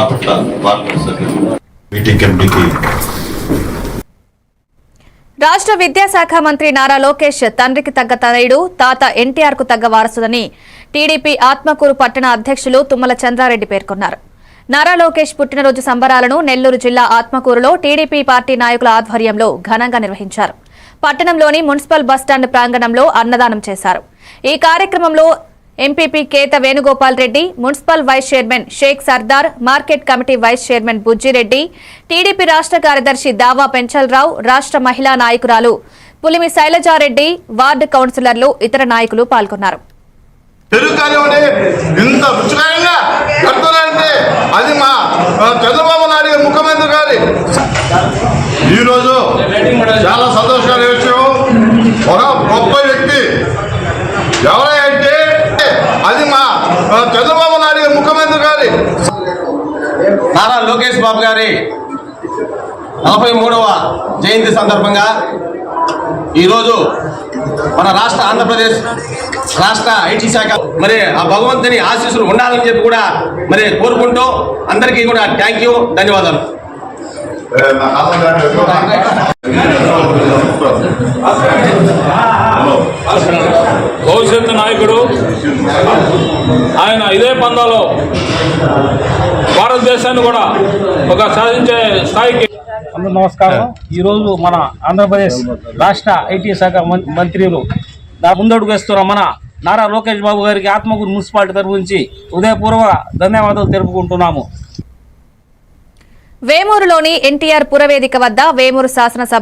Bapatla parliament సభ్యులు meeting కమిటీకి రాష్ట్ర విద్యాశాఖ మంత్రి నారా లోకేష్ తండ్రికి తగ్గ తనయుడు తాత ఎన్టీఆర్కు తగ్గ వారసుదని టీడీపీ ఆత్మకూరు పట్టణ అధ్యక్షులు తుమ్మల చంద్రారెడ్డి పేర్కొన్నారు. నారా లోకేష్ పుట్టినరోజు సంబరాలను నెల్లూరు జిల్లా ఆత్మకూరులో టీడీపీ పార్టీ నాయకుల ఆధ్వర్యంలో ఘనంగా నిర్వహించారు. పట్టణంలోని మున్సిపల్ బస్టాండ్ ప్రాంగణంలో అన్నదానం చేశారు. ఈ కార్యక్రమంలో MPP Keta Venugopal Reddy municipal vice chairman Sheikh Sardar market committee vice chairman Bujjireddy TDP రాష్ట్ర కార్యదర్శి దావా పెంచల్రావు రాష్ట్ర మహిళా నాయకురాలు పులిమి శైలజారెడ్డి వార్డు కౌన్సిలర్లు ఇతర నాయకులు పాల్గొన్నారు. పెరుగు ఇంత రుచికరంగా కడుతున్నారంటే అది మా ఆ, చంద్రబాబు నాయుడు గారి ముఖ్యమంత్రి గారి ఈరోజు చాలా సంతోషకరమైన విషయం ఒక గొప్ప వ్యక్తి ఎవరంటే అది మా ఆ, చంద్రబాబు నాయుడు గారి ముఖ్యమంత్రి గారి నారా లోకేష్ బాబు గారి నలభై మూడవ జయంతి సందర్భంగా ఈరోజు మన రాష్ట్ర ఆంధ్రప్రదేశ్ రాష్ట్ర ఐటీ శాఖ మరి ఆ భగవంతుని ఆశీస్సులు ఉండాలని చెప్పి కూడా మరి కోరుకుంటూ అందరికీ కూడా థ్యాంక్ యూ ధన్యవాదాలు. నాయకుడు. ఆయన ఇదే పందాలో భారతదేశాన్ని కూడా ఒక సాధించే స్థాయికి అందరూ నమస్కారం. ఈరోజు మన ఆంధ్రప్రదేశ్ రాష్ట్ర ఐటీ శాఖ మంత్రులు నా ముందడుగు వేస్తున్న మన నారా లోకేష్ బాబు గారికి ఆత్మకూరు మున్సిపాలిటీ తరపు నుంచి హృదయపూర్వక ధన్యవాదాలు తెలుపుకుంటున్నాము. వేమూరులోని ఎన్టీఆర్ పురవేదిక వద్ద వేమూరు శాసనసభ్యులు